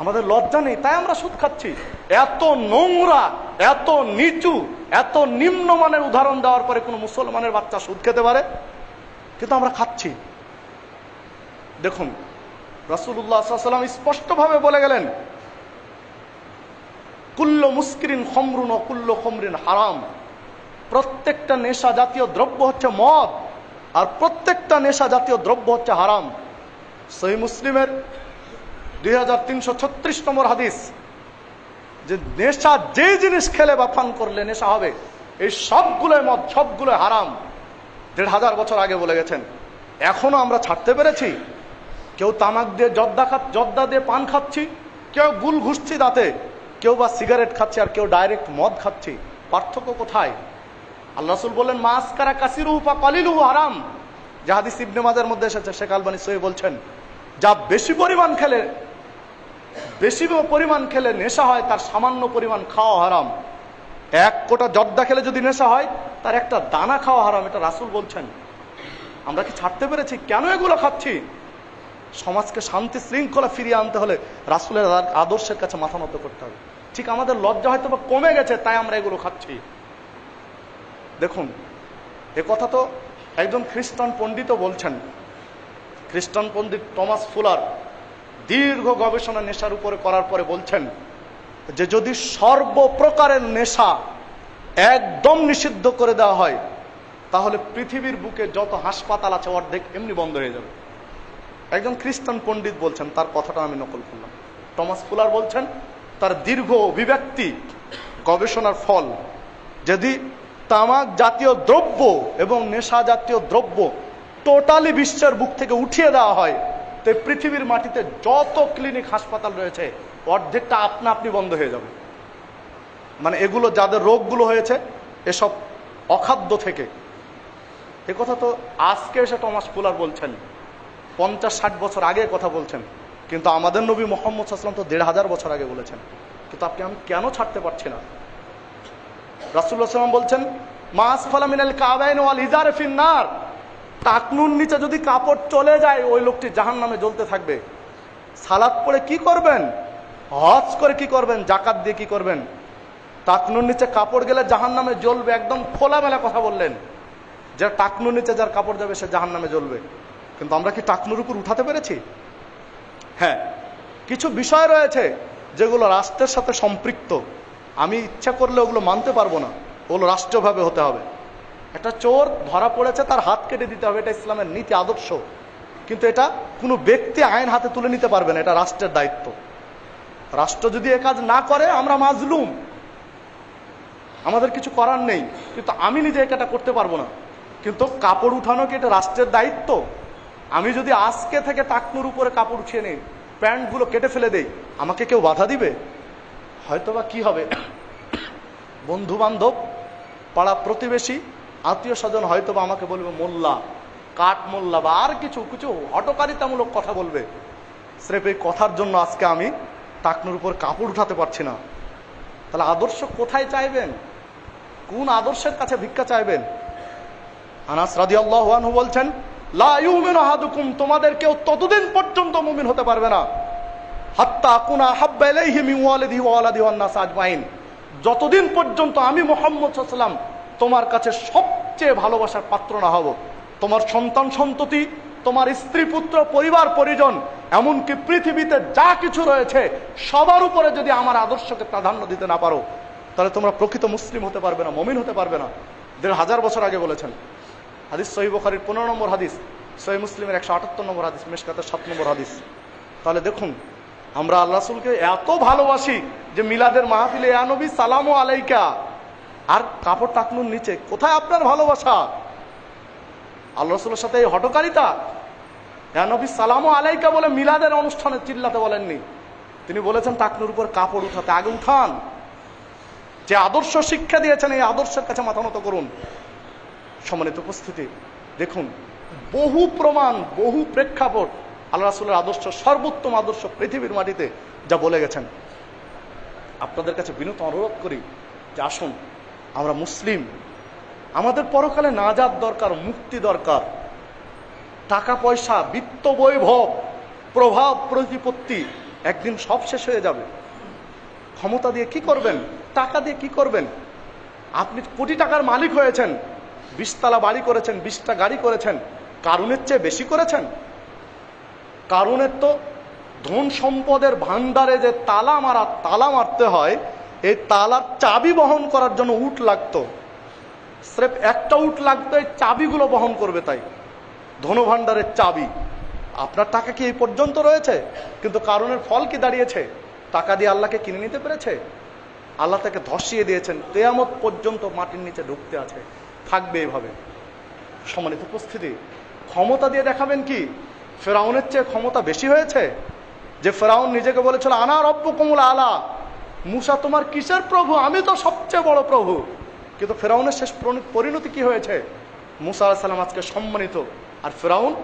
আমাদের লজ্জা নেই, তাই আমরা সুদ খাচ্ছি। এত নোংরা, এত নিচু, এত নিম্নমানের উদাহরণ দেওয়ার পরে কোনো মুসলমানের বাচ্চা সুদ খেতে পারে? কিন্তু আমরা খাচ্ছি। দেখুন রাসুল্লাহ সাল্লাম স্পষ্টভাবে বলে গেলেন, কুল্ল মুস্কিরিন খমরুন ও কুল্ল খমরিন হারাম। প্রত্যেকটা নেশা জাতীয় দ্রব্য হচ্ছে মদ, আর প্রত্যেকটা নেশা জাতীয় দ্রব্য হচ্ছে হারাম। সহি মুসলিমের দুই হাজার তিনশো ছত্রিশ নম্বর হাদিস, যে নেশা যে জিনিস খেলে বা পান করলে নেশা হবে, এই সবগুলোই মদ, সবগুলো হারাম। দেড় হাজার বছর আগে বলে গেছেন। এখনও আমরা ছাড়তে পেরেছি। কেউ তামাক দিয়ে জর্দা খা, জর্দা দিয়ে পান খাচ্ছি, কেউ গুল ঘুষছি দাঁতে, কেউ বা সিগারেট খাচ্ছে আর কেউ ডাইরেক্ট মদ খাচ্ছি। পার্থক্য কোথায়? আল্লাহ রসুল বললেন মাস কারা কাসিরু বা কালিলু হারাম জাহাদিস ইবনে মাজার মধ্যে এসেছে, শেখ আলবানি সই বলছেন, যা বেশি পরিমাণ খেলে বেশি পরিমাণ খেলে নেশা হয়, তার সামান্য পরিমাণ খাওয়া হারাম। এক কোটা জর্দা খেলে যদি নেশা হয়, তার একটা দানা খাওয়া হারাম, এটা রাসুল বলছেন। আমরা কি ছাড়তে পেরেছি? কেন এগুলো খাচ্ছি? সমাজকে শান্তি শৃঙ্খলা ফিরিয়ে আনতে হলে রাসুলের আদর্শের কাছে মাথা নত করতে হবে। ঠিক আমাদের লজ্জা হয়তো বা কমে গেছে, তাই আমরা এগুলো খাচ্ছি। দেখুন, এ কথা তো একজন খ্রিস্টান পণ্ডিতও বলছেন। খ্রিস্টান পণ্ডিত টমাস ফুলার দীর্ঘ গবেষণা নেশার উপরে করার পরে বলছেন যে যদি সর্বপ্রকারের নেশা একদম নিষিদ্ধ করে দেওয়া হয়, তাহলে পৃথিবীর বুকে যত হাসপাতাল আছে অর্ধেক এমনি বন্ধ হয়ে যাবে। একজন খ্রিস্টান পণ্ডিত বলছেন, তার কথাটা আমি নকল করলাম। টমাস ফুলার বলছেন, তার দীর্ঘ অভিব্যক্তি, গবেষণার ফল, যদি তামাক জাতীয় দ্রব্য এবং নেশা জাতীয় দ্রব্য টোটালি বিশ্বের বুক থেকে উঠিয়ে দেওয়া হয় তো পৃথিবীর মাটিতে যত ক্লিনিক হাসপাতাল রয়েছে, অর্ধেকটা আপনা আপনি বন্ধ হয়ে যাবে। মানে এগুলো যাদের রোগগুলো হয়েছে, এসব অখাদ্য থেকে। এ কথা তো আজকে এসে টমাস ফুলার বলছেন। পঞ্চাশ, ষাট বছর আগে কথা বলছেন। কিন্তু আমাদের নবী মোহাম্মদ সাল্লাম তো দেড় হাজার বছর আগে বলেছেন। কিন্তু আপনি, আমি কেন ছাড়তে পারছি না? রাসুল্লাহ সাল্লাম বলছেন মাস ফালামিনাল কাবাইন ওয়াল ইজার ফিন্নার টাকনুর নিচে যদি কাপড় চলে যায়, ওই লোকটি জাহান নামে জ্বলতে থাকবে। সালাদ পরে কি করবেন? হজ করে কি করবেন? জাকাত দিয়ে কি করবেন? টাকনুর নিচে কাপড় গেলে জাহান নামে জ্বলবে, একদম খোলামেলা কথা বললেন। যে টাকনুর নিচে যার কাপড় যাবে, সে জাহান নামে জ্বলবে। কিন্তু আমরা কি টাকনুর উপর উঠাতে পেরেছি? হ্যাঁ কিছু বিষয় রয়েছে যেগুলো রাষ্ট্রের সাথে সম্পৃক্ত। আমি ইচ্ছা করলে ওগুলো মানতে পারব না। ওগুলো রাষ্ট্রীয়ভাবে হতে হবে। একটা চোর ধরা পড়েছে, তার হাত কেটে দিতে হবে, এটা ইসলামের নীতি, আদর্শ। কিন্তু এটা কোনো ব্যক্তি আইন হাতে তুলে নিতে পারবে না, এটা রাষ্ট্রের দায়িত্ব। রাষ্ট্র যদি এ কাজ না করে, আমরা মাজলুম। আমাদের কিছু করার নেই। কিন্তু আমি নিজে এটা করতে পারব না। কিন্তু কাপড় উঠানো কি এটা রাষ্ট্রের দায়িত্ব? আমি যদি আজকে থেকে টাকনুর উপরে কাপড় উঠিয়ে নিই, প্যান্টগুলো কেটে ফেলে দেই, আমাকে কেউ বাধা দিবে? হয়তোবা কি হবে? বন্ধু বান্ধব পাড়া প্রতিবেশী আত্মীয় স্বজন হয়তো বা আমাকে বলবে, মোল্লা, কাঠ মোল্লা বা আর কিছু কিছু হটকারিতামূলক কথা বলবে। স্রেফ এই কথার জন্য আজকে আমি টাকনুর উপর কাপড় উঠাতে পারছি না। তাহলে আদর্শ কোথায় চাইবেন? কোন আদর্শের কাছে ভিক্ষা চাইবেন? আনাস রাদি আল্লাহ বলছেন, লা ইউমিন আহাদুকুম, তোমাদের কেউ ততদিন পর্যন্ত মুমিন হতে পারবে না। হাত্তা কুনা হাব্বা ইলাইহি মিন ওয়ালিদিহি ওয়া ওয়ালাদিহি ওয়ান নাস আজমাইন। যতদিন পর্যন্ত আমি মোহাম্মদ সাল্লাম তোমার কাছে সবচেয়ে ভালোবাসার পাত্র না হব। তোমার সন্তান সন্ততি, তোমার স্ত্রী, পুত্র, পরিবার, পরিজন, এমনকি পৃথিবীতে যা কিছু রয়েছে, সবার উপরে যদি আমার আদর্শকে প্রাধান্য দিতে না পারো, তাহলে তোমরা প্রকৃত মুসলিম হতে পারবে না, মমিন হতে পারবে না। দেড় হাজার বছর আগে বলেছেন, হাদিস সহি বখারির পনেরো নম্বর হাদিস সহি মুসলিমের একশো আটাত্তর নম্বর হাদিস মেশকাতের সাত নম্বর হাদিস। তাহলে দেখুন, আমরা আল্লাহ রসুলকে এত ভালোবাসি যে মিলাদের মাহফিলে নবী, সালাম আলাইকা। আর কাপড় টাকনুর নিচে, কোথায় আপনার ভালোবাসা? আল্লাহ রসুলের সাথে এই হটকারিতা নবী সালাম আলাইকা বলে মিলাদের অনুষ্ঠানে চিল্লাতে বলেননি। তিনি বলেছেন, টাকনুর উপর কাপড় উঠাতে আগে উঠান যে আদর্শ শিক্ষা দিয়েছেন, এই আদর্শের কাছে মাথা নত করুন। সম্মানিত উপস্থিতি, দেখুন, বহু প্রমাণ, বহু প্রেক্ষাপট আল্লাহ রাসুলের আদর্শ, সর্বোত্তম আদর্শ পৃথিবীর মাটিতে যা বলে গেছেন। আপনাদের কাছে বিনত অনুরোধ করি যে আসুন আমরা মুসলিম। আমাদের পরকালে নাজাদ দরকার, মুক্তি দরকার। টাকা পয়সা, বিত্ত বৈভব, প্রভাব, প্রতিপত্তি একদিন সব শেষ হয়ে যাবে। ক্ষমতা দিয়ে কি করবেন? টাকা দিয়ে কি করবেন? আপনি কোটি টাকার মালিক হয়েছেন, বিশতলা বাড়ি করেছেন, বিশটা গাড়ি করেছেন কারণের চেয়ে বেশি করেছেন? কারণের তো ধন সম্পদের ভান্ডারে যে তালা মারা, তালা মারতে হয় এই তালার চাবি বহন করার জন্য উট লাগতো। স্রেফ একটা উট লাগতো, এই চাবিগুলো বহন করবে তাই। ধনভাণ্ডারের চাবি। আপনার টাকা কি এই পর্যন্ত রয়েছে? কিন্তু কারণের ফল কি দাঁড়িয়েছে? টাকা দিয়ে আল্লাহকে কিনে নিতে পেরেছে? আল্লাহ তাকে ধসিয়ে দিয়েছেন তেয়ামত পর্যন্ত মাটির নিচে ঢুকতে আছে। থাকবে এইভাবে সম্মানিত উপস্থিতি, ক্ষমতা দিয়ে দেখাবেন কি? ফেরাউনের চেয়ে ক্ষমতা বেশি হয়েছে? যে ফেরাউন নিজেকে বলেছিল, আনা রব্য কমল আলা। মুসা তোমার কিসের প্রভু? আমি তো সবচেয়ে বড় প্রভু। কিন্তু ফেরাউনের শেষ পরিণতি কি হয়েছে? মুসা আলাহ সাল্লাম আজকে সম্মানিত। আর ফেরাউন